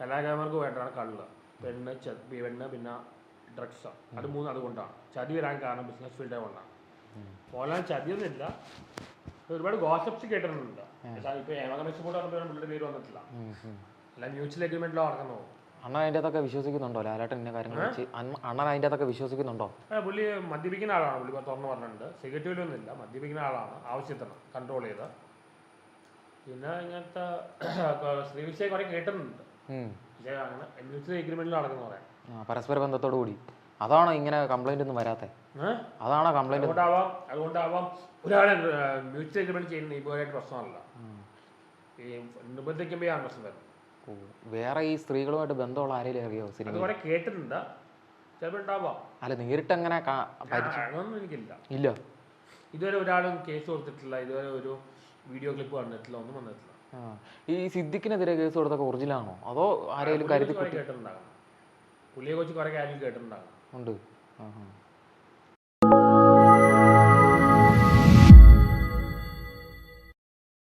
കലാകാരന്മാർക്ക് വേണ്ടതാണ് കള്ള്. പെണ്ണ് പെണ്ണ് പിന്നെ ഡ്രഗ്സ് അത് മൂന്ന് അതുകൊണ്ടാണ്. ചതി വരാൻ കാരണം ബിസിനസ് ഫീൽഡ് കൊണ്ടാണ്. മോഹൻലാൽ ചതിയൊന്നുമില്ല. ഒരുപാട് ഗോസപ്സ് കേട്ടിട്ടുണ്ട്. ഇപ്പൊ ഏമകണക്ഷൻ കൂടെ പുള്ളിയുടെ പേര് വന്നിട്ടില്ല. അല്ല മ്യൂച്വൽ അഗ്രിമെന്റിലോ നടക്കുന്നു അണ്ണൻ അതിന്റെ അകത്തൊക്കെ വിശ്വസിക്കുന്നുണ്ടോ? ലാലേട്ടൻ ഇന്ന കാര്യങ്ങൾ വെച്ച് അണ്ണ- അണ്ണൻ അതിന്റെ അകത്തൊക്കെ വിശ്വസിക്കുന്നുണ്ടോ? പുള്ളി മദ്യപിക്കുന്ന ആളാണ്. പുള്ളി തുറന്ന് പറഞ്ഞിട്ടുണ്ട്. സിഗരറ്റ് വലിയൊന്നുമില്ല മദ്യപിക്കുന്ന ആളാണ്. ആവശ്യത്തിന് കൺട്രോൾ ചെയ്ത്. പിന്നെ ഇങ്ങനത്തെ ശ്രീവിശയെ കുറെ കേട്ടിട്ടുണ്ട്. അഗ്രിമെന്റിൽ നടക്കുന്ന പറയാം. പരസ്പര ബന്ധത്തോടു കൂടി. അതാണോ ഇങ്ങനെ കംപ്ലൈന്റ് ഒന്നും വരാത്തെ? അതാണോ കംപ്ലൈന്റ് അതുകൊണ്ടാവാം അതുകൊണ്ടാവാം ഒരാളെ മ്യൂച്വൽ എഗ്രിമെന്റ് ചെയ്യുന്ന ഇതുവരെയായിട്ട് പ്രശ്നമല്ല ഈ നിർബന്ധിക്കുമ്പോഴാണ് പ്രശ്നം വരുന്നത്. വേറെ ഈ സ്ത്രീകളുമായിട്ട് ബന്ധമുള്ള ആരെങ്കിലും അറിയോ സിനിമ കേട്ടിട്ടുണ്ട്. ചിലപ്പോൾ ഉണ്ടാവാം. അല്ല നേരിട്ട് അങ്ങനെ എനിക്കില്ല. ഇല്ല. ഇതുവരെ ഒരാളും കേസ് കൊടുത്തിട്ടില്ല. ഇതുവരെ ഒരു വീഡിയോ ക്ലിപ്പ് വന്നിട്ടില്ല ഒന്നും വന്നിട്ടില്ല. ഈ സിദ്ദിഖിനെതിരെ കേസ് കൊടുത്തൊക്കെ ഒറിജിനൽ ആണോ? അതോ ആരെങ്കിലും കരുതി പുള്ളിയെ കുറിച്ച് കുറെ കാര്യം കേട്ടിട്ടുണ്ടാകും. ഉണ്ട്.